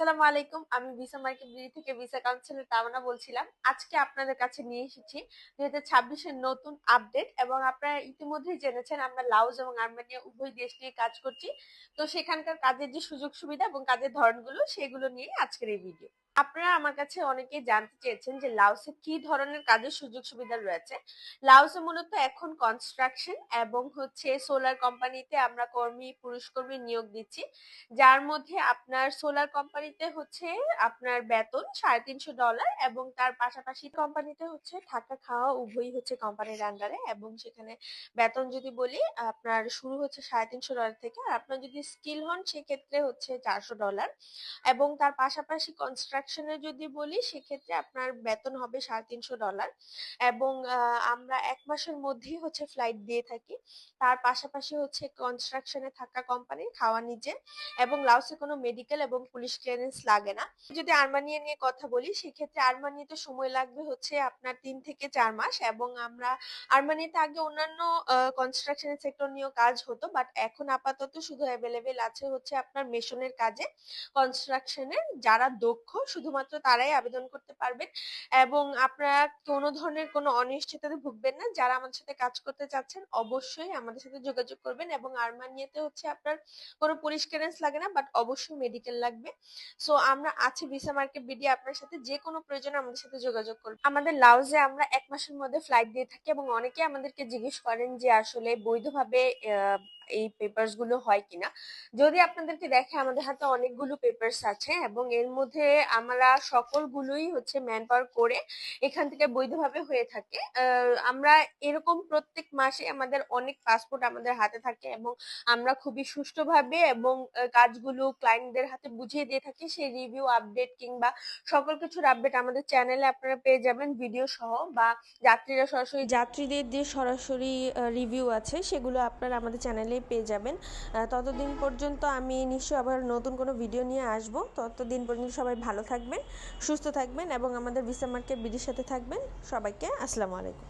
আসসালামু আলাইকুম। আমি ভিসা মার্কেট থেকে ভিসা কাউন্সিলর তামান্না বলছিলাম। আজকে আপনাদের কাছে নিয়ে এসেছি দুই হাজার ছাব্বিশের নতুন আপডেট এবং আপনারা ইতিমধ্যেই জেনেছেন আমরা লাউজ এবং আর্মেনিয়া উভয় দেশ নিয়ে কাজ করছি। তো সেখানকার কাজের যে সুযোগ সুবিধা এবং কাজের ধরনগুলো, সেগুলো নিয়ে আজকের এই ভিডিও আপনারা আমার কাছে অনেকেই জানতে চেয়েছেন যে লাউসে কি ধরনের কাজের সুযোগ সুবিধা রয়েছে। লাউসে মূলত এখন কনস্ট্রাকশন এবং হচ্ছে সোলার কোম্পানিতে আমরা কর্মী, পুরুষ কর্মী নিয়োগ দিচ্ছি। যার মধ্যে আপনার সোলার কোম্পানিতে হচ্ছে আপনার বেতন সাড়ে তিনশো ডলার এবং তার পাশাপাশি কোম্পানিতে হচ্ছে থাকা খাওয়া উভয়ই হচ্ছে কোম্পানির আন্ডারে এবং সেখানে বেতন যদি বলি আপনার শুরু হচ্ছে সাড়ে তিনশো ডলার থেকে আর আপনার যদি স্কিল হন সেক্ষেত্রে হচ্ছে চারশো ডলার এবং তার পাশাপাশি কনস্ট্রাকশনে যদি বলি, সেক্ষেত্রে আপনার বেতন হবে সাড়ে তিনশো ডলার এবং আমরা এক মাসের মধ্যেই হচ্ছে ফ্লাইট দিয়ে থাকি। তার পাশাপাশি হচ্ছে কনস্ট্রাকশনে থাকা কোম্পানি খাওয়া নিজে এবং লাউসে কোনো মেডিকেল এবং পুলিশ ক্লিয়ারেন্স লাগে না। যদি আর্মানিয়া নিয়ে কথা বলি, সেক্ষেত্রে আর্মানিয়াতে সময় লাগবে হচ্ছে আপনার তিন থেকে চার মাস এবং আমরা আর্মানিয়াতে আগে অন্যান্য কনস্ট্রাকশনের সেক্টর নিয়েও কাজ হতো বাট এখন আপাতত শুধু অ্যাভেলেবেল আছে হচ্ছে আপনার মেশনের কাজে। কনস্ট্রাকশনের যারা দক্ষ শুধুমাত্র তারাই আবেদন করতে পারবেন এবং আপনারা কোনো ধরনের কোনো অনিশ্চয়তাতে ভুগবেন না। যারা আমাদের সাথে কাজ করতে চাচ্ছেন, অবশ্যই আমাদের সাথে যোগাযোগ করবেন এবং আর্মানিয়াতে হচ্ছে আপনার কোনো পুলিশ ক্লিয়ারেন্স লাগে না বাট অবশ্যই মেডিকেল লাগবে। সো আমরা আছি ভিসা মার্কেট বিডি আপনার সাথে, যে কোনো প্রয়োজনে আমাদের সাথে যোগাযোগ করুন। আমাদের লাউজে আমরা এক মাসের মধ্যে ফ্লাইট দিয়ে থাকি এবং অনেকে আমাদেরকে জিজ্ঞেস করেন যে আসলে বৈধভাবে এই পেপারসগুলো হয় কিনা। যদি আপনাদেরকে দেখে আমাদের হাতে অনেকগুলো পেপারস আছে এবং এর মধ্যে আমরা সকলগুলোই হচ্ছে ম্যান পাওয়ার করে এখান থেকে বৈধভাবে হয়ে থাকে। আমরা এরকম প্রত্যেক মাসে আমাদের অনেক পাসপোর্ট আমাদের হাতে থাকে এবং আমরা খুবই সুষ্ঠুভাবে এবং কাজগুলো ক্লায়েন্টদের হাতে বুঝিয়ে দিয়ে থাকি। সেই রিভিউ আপডেট কিংবা সকল কিছুর আপডেট আমাদের চ্যানেলে আপনারা পেয়ে যাবেন ভিডিও সহ বা যাত্রীরা সরাসরি যাত্রীদের যে সরাসরি রিভিউ আছে, সেগুলো আপনারা আমাদের চ্যানেলেই পেয়ে যাবেন। ততদিন পর্যন্ত আমি নিশ্চয়ই আবার নতুন কোনো ভিডিও নিয়ে আসব। ততদিন পর্যন্ত সবাই ভালো থাকবেন সুস্থ থাকবেন এবং আমাদের ভিসা মার্কেট বিডির সাথে থাকবেন। সবাইকে আসসালামু আলাইকুম।